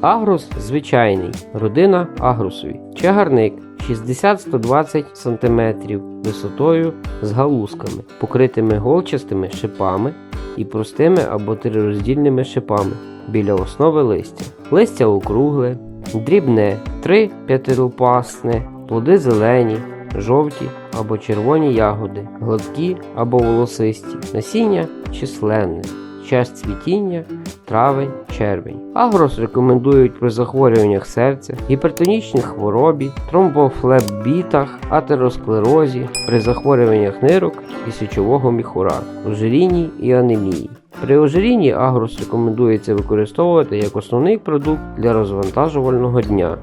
Агрус звичайний, родина агрусові. Чагарник 60-120 см висотою з галузками, покритими голчастими шипами і простими або трироздільними шипами біля основи листя. Листя округле, дрібне, 3 п'ятилопасне, плоди зелені, жовті або червоні ягоди, гладкі або волосисті, насіння численне, час цвітіння травень, червень. Агрос рекомендують при захворюваннях серця, гіпертонічній хворобі, тромбофлебітах, атеросклерозі, при захворюваннях нирок і сечового міхура, ожирінні і анемії. При ожирінні агрос рекомендується використовувати як основний продукт для розвантажувального дня.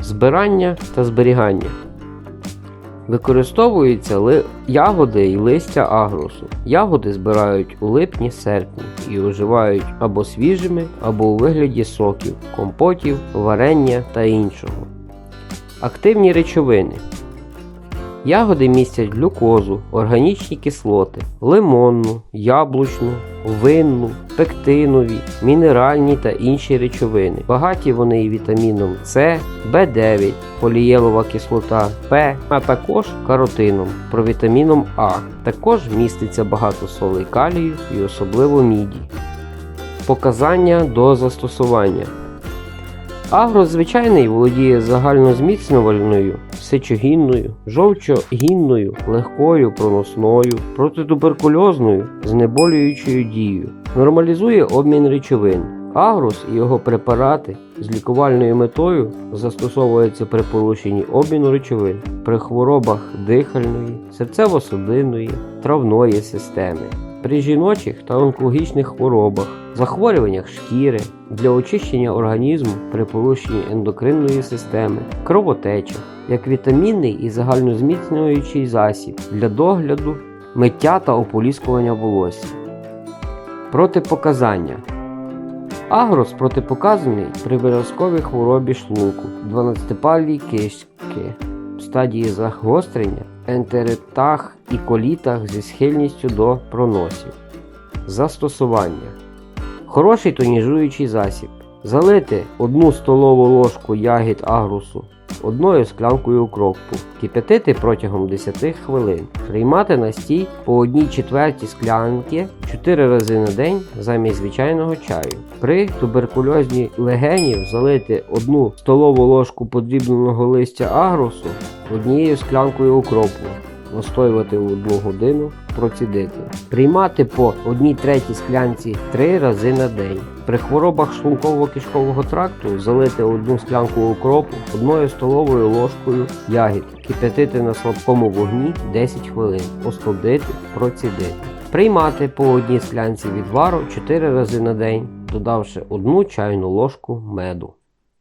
Збирання та зберігання. Використовуються ли... ягоди і листя агросу. Ягоди збирають у липні-серпні і уживають або свіжими, або у вигляді соків, компотів, варення та іншого. Активні речовини. Ягоди містять глюкозу, органічні кислоти, лимонну, яблучну, винну, пектинові, мінеральні та інші речовини. Багаті вони і вітаміном С, В9, полієлова кислота П, а також каротином, провітаміном А. Також міститься багато солей калію і особливо міді. Показання до застосування. Агро звичайний володіє загальнозміцнювальною, сечогінною, жовчогінною, легкою проносною, протитуберкульозною, знеболюючою дією, нормалізує обмін речовин. Агрос і його препарати з лікувальною метою застосовуються при порушенні обміну речовин, при хворобах дихальної, серцево-судинної, травної системи, при жіночих та онкологічних хворобах, захворюваннях шкіри, для очищення організму при порушенні ендокринної системи, кровотечах, як вітамінний і загальнозміцнюючий засіб для догляду, миття та ополіскування волосся. Протипоказання Агрос протипоказаний при виразковій хворобі шлунку, 12-палій кишки, в стадії загострення, ентеритах і колітах зі схильністю до проносів. Застосування. Хороший тоніжуючий засіб. Залити 1 столову ложку ягід агрусу одною склянкою укропу, кип'ятити протягом 10 хвилин, приймати настій по 1 четвертій склянки 4 рази на день замість звичайного чаю. При туберкульозні легенів залити 1 столову ложку подрібненого листя агрусу однією склянкою укропу. Настоювати у 1 годину, процідити. Приймати по 1 третій склянці 3 рази на день. При хворобах шлунково-кишкового тракту залити одну склянку укропу одною столовою ложкою ягід, кип'ятити на слабкому вогні 10 хвилин, остудити, процідити. Приймати по одній склянці відвару 4 рази на день, додавши одну чайну ложку меду.